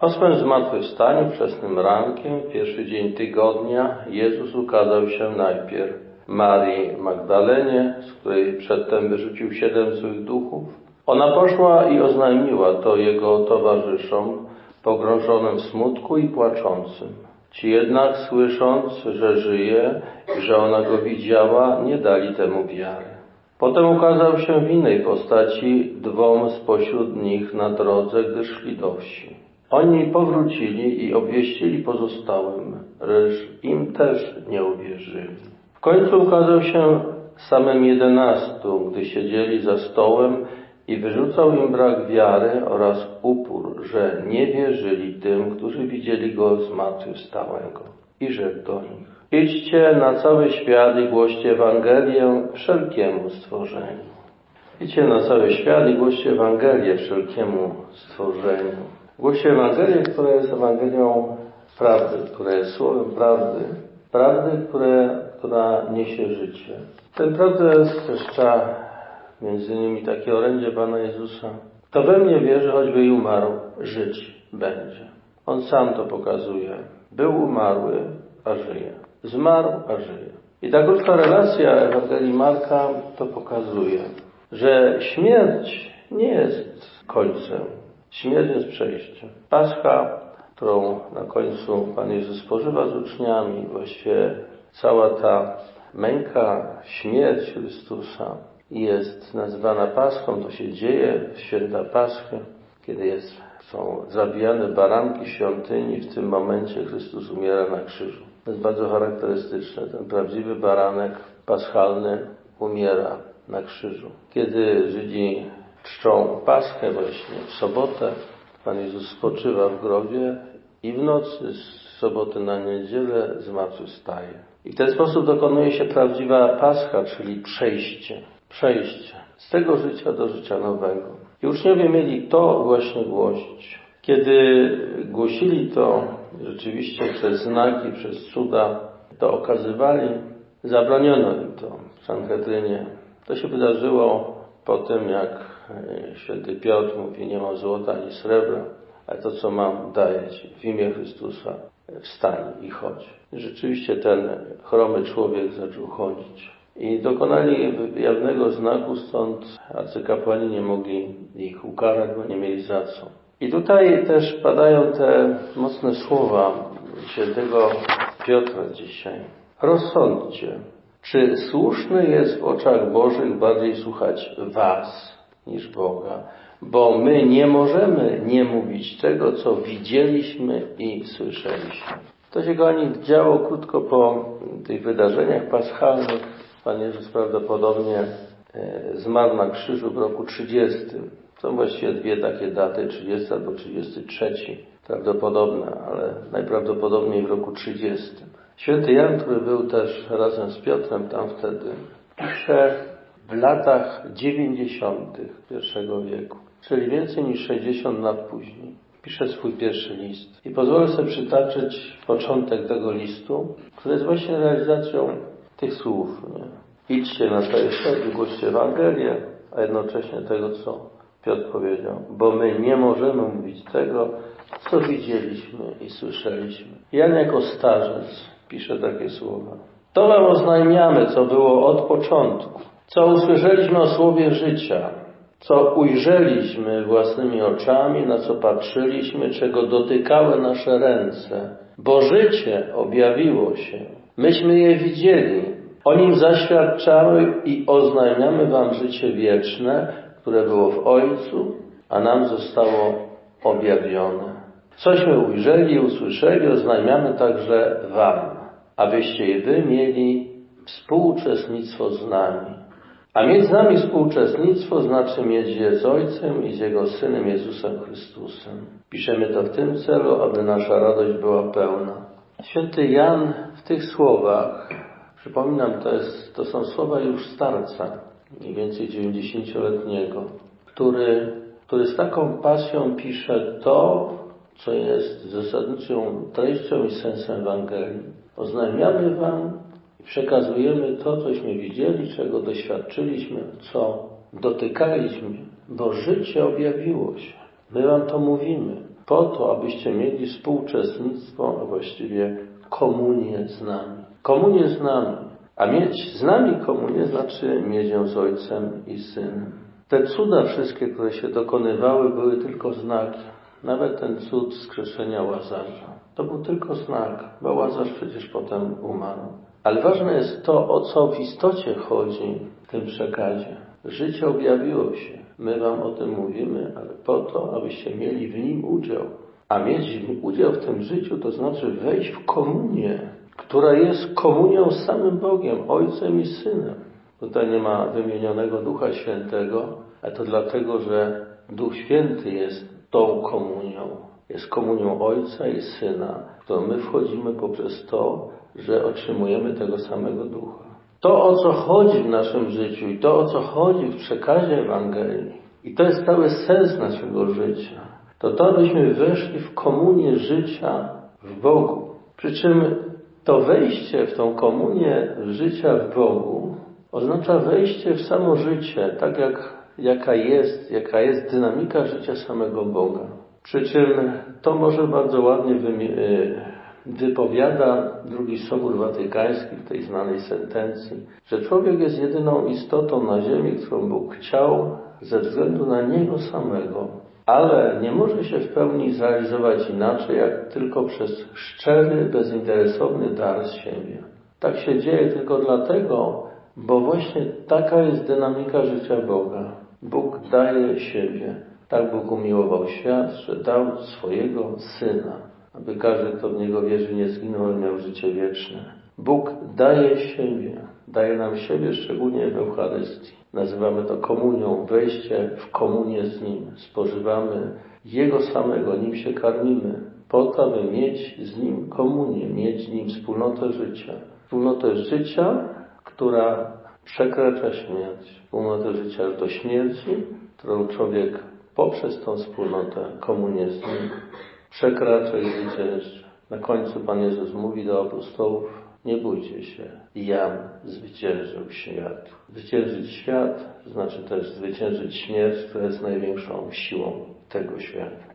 Po swym zmartwychwstaniu wczesnym rankiem, pierwszy dzień tygodnia, Jezus ukazał się najpierw Marii Magdalenie, z której przedtem wyrzucił siedem złych duchów. Ona poszła i oznajmiła to jego towarzyszom, pogrążonym w smutku i płaczącym. Ci jednak, słysząc, że żyje i że ona go widziała, nie dali temu wiary. Potem ukazał się w innej postaci dwom spośród nich na drodze, gdy szli do wsi. Oni powrócili i obwieścili pozostałym, lecz im też nie uwierzyli. W końcu ukazał się samym jedenastu, gdy siedzieli za stołem i wyrzucał im brak wiary oraz upór, że nie wierzyli tym, którzy widzieli go zmartwychwstałego. I rzekł do nich, idźcie na cały świat i głoście Ewangelię wszelkiemu stworzeniu. Idźcie na cały świat i głoście Ewangelię wszelkiemu stworzeniu. Głoście Ewangelię, która jest Ewangelią prawdy, która jest słowem prawdy, prawdy, które, która niesie życie. Ten jest też między innymi takie orędzie Pana Jezusa. Kto we mnie wierzy, choćby i umarł, żyć będzie. On sam to pokazuje. Był umarły, a żyje. Zmarł, a żyje. I ta krótka relacja Ewangelii Marka to pokazuje, że śmierć nie jest końcem. Śmierć jest przejściem. Pascha, którą na końcu Pan Jezus spożywa z uczniami, właściwie cała ta męka, śmierć Chrystusa jest nazywana Paschą. To się dzieje w święta Paschy, kiedy jest, są zabijane baranki świątyni. W tym momencie Chrystus umiera na krzyżu. To jest bardzo charakterystyczne. Ten prawdziwy baranek paschalny umiera na krzyżu. Kiedy Żydzi czczą Paschę właśnie w sobotę, Pan Jezus spoczywa w grobie i w nocy z soboty na niedzielę zmartwychwstaje. I w ten sposób dokonuje się prawdziwa Pascha, czyli przejście. Przejście z tego życia do życia nowego. I uczniowie mieli to właśnie głosić. Kiedy głosili to rzeczywiście przez znaki, przez cuda, to okazywali, zabroniono im to w Sanhedrynie. To się wydarzyło po tym, jak e, święty Piotr mówi, nie mam złota ani srebra, ale to, co mam, daję Ci w imię Chrystusa. Wstań i chodź. Rzeczywiście ten chromy człowiek zaczął chodzić. I dokonali jawnego znaku, stąd arcykapłani nie mogli ich ukarać, bo nie mieli za co. I tutaj też padają te mocne słowa świętego Piotra dzisiaj. Rozsądźcie, czy słuszny jest w oczach Bożych bardziej słuchać Was niż Boga? Bo my nie możemy nie mówić tego, co widzieliśmy i słyszeliśmy. To się kochani działo krótko po tych wydarzeniach paschalnych. Pan Jezus prawdopodobnie e, zmarł na krzyżu w roku 30. Są właściwie dwie takie daty, 30 albo 33. Prawdopodobne, ale najprawdopodobniej w roku 30. Święty Jan, który był też razem z Piotrem tam wtedy, pisze w latach 90. I wieku, czyli więcej niż 60 lat później. Pisze swój pierwszy list. I pozwolę sobie przytaczyć początek tego listu, który jest właśnie realizacją tych słów. Nie? Idźcie na cały świat głoście Ewangelię, a jednocześnie tego, co Piotr powiedział. Bo my nie możemy mówić tego, co widzieliśmy i słyszeliśmy. Jan jako starzec pisze takie słowa. To wam oznajmiamy, co było od początku, co usłyszeliśmy o słowie życia, co ujrzeliśmy własnymi oczami, na co patrzyliśmy, czego dotykały nasze ręce, bo życie objawiło się. Myśmy je widzieli, o nim zaświadczały i oznajmiamy wam życie wieczne, które było w Ojcu, a nam zostało objawione. Cośmy ujrzeli usłyszeli, oznajmiamy także wam, abyście i wy mieli współuczestnictwo z nami. A mieć z nami współuczestnictwo znaczy mieć je z Ojcem i z Jego Synem Jezusem Chrystusem. Piszemy to w tym celu, aby nasza radość była pełna. Święty Jan w tych słowach, przypominam, to, jest, to są słowa już starca, mniej więcej 90-letniego, który, który z taką pasją pisze to, co jest zasadniczą treścią i sensem Ewangelii. Oznajmiamy Wam i przekazujemy to, cośmy widzieli, czego doświadczyliśmy, co dotykaliśmy, bo życie objawiło się. My Wam to mówimy. po to, abyście mieli współuczestnictwo, a właściwie komunię z nami. Komunię z nami. A mieć z nami komunię znaczy mieć ją z Ojcem i Synem. Te cuda wszystkie, które się dokonywały, były tylko znaki. Nawet ten cud skrzeszenia Łazarza. To był tylko znak, bo Łazarz przecież potem umarł. Ale ważne jest to, o co w istocie chodzi w tym przekazie. Życie objawiło się. My Wam o tym mówimy, ale po to, abyście mieli w nim udział. A mieć udział w tym życiu to znaczy wejść w komunię, która jest komunią z samym Bogiem, Ojcem i Synem. Tutaj nie ma wymienionego Ducha Świętego, a to dlatego, że Duch Święty jest tą komunią. Jest komunią Ojca i Syna, w którą my wchodzimy poprzez to, że otrzymujemy tego samego Ducha. To, o co chodzi w naszym życiu i to, o co chodzi w przekazie Ewangelii, i to jest cały sens naszego życia, to to, abyśmy weszli w komunię życia w Bogu. Przy czym to wejście w tą komunię życia w Bogu oznacza wejście w samo życie, tak jak jaka jest, jaka jest dynamika życia samego Boga. Przy czym to może bardzo ładnie wypowiada drugi Sobór Watykański w tej znanej sentencji, że człowiek jest jedyną istotą na ziemi, którą Bóg chciał ze względu na Niego samego, ale nie może się w pełni zrealizować inaczej, jak tylko przez szczery, bezinteresowny dar z siebie. Tak się dzieje tylko dlatego, bo właśnie taka jest dynamika życia Boga. Bóg daje siebie. Tak Bóg umiłował świat, że dał swojego Syna, aby każdy, kto w Niego wierzy, nie zginął, ale miał życie wieczne. Bóg daje siebie, daje nam siebie szczególnie w Eucharystii. Nazywamy to komunią, wejście w komunię z Nim. Spożywamy Jego samego, Nim się karmimy, po to, aby mieć z Nim komunię, mieć z Nim wspólnotę życia. Wspólnotę życia, która przekracza śmierć. Wspólnotę życia aż do śmierci, którą człowiek poprzez tą wspólnotę, komunię przekracza i zwycięża. Na końcu Pan Jezus mówi do apostołów, nie bójcie się, jam zwyciężył świat. Zwyciężyć świat znaczy też zwyciężyć śmierć, która jest największą siłą tego świata.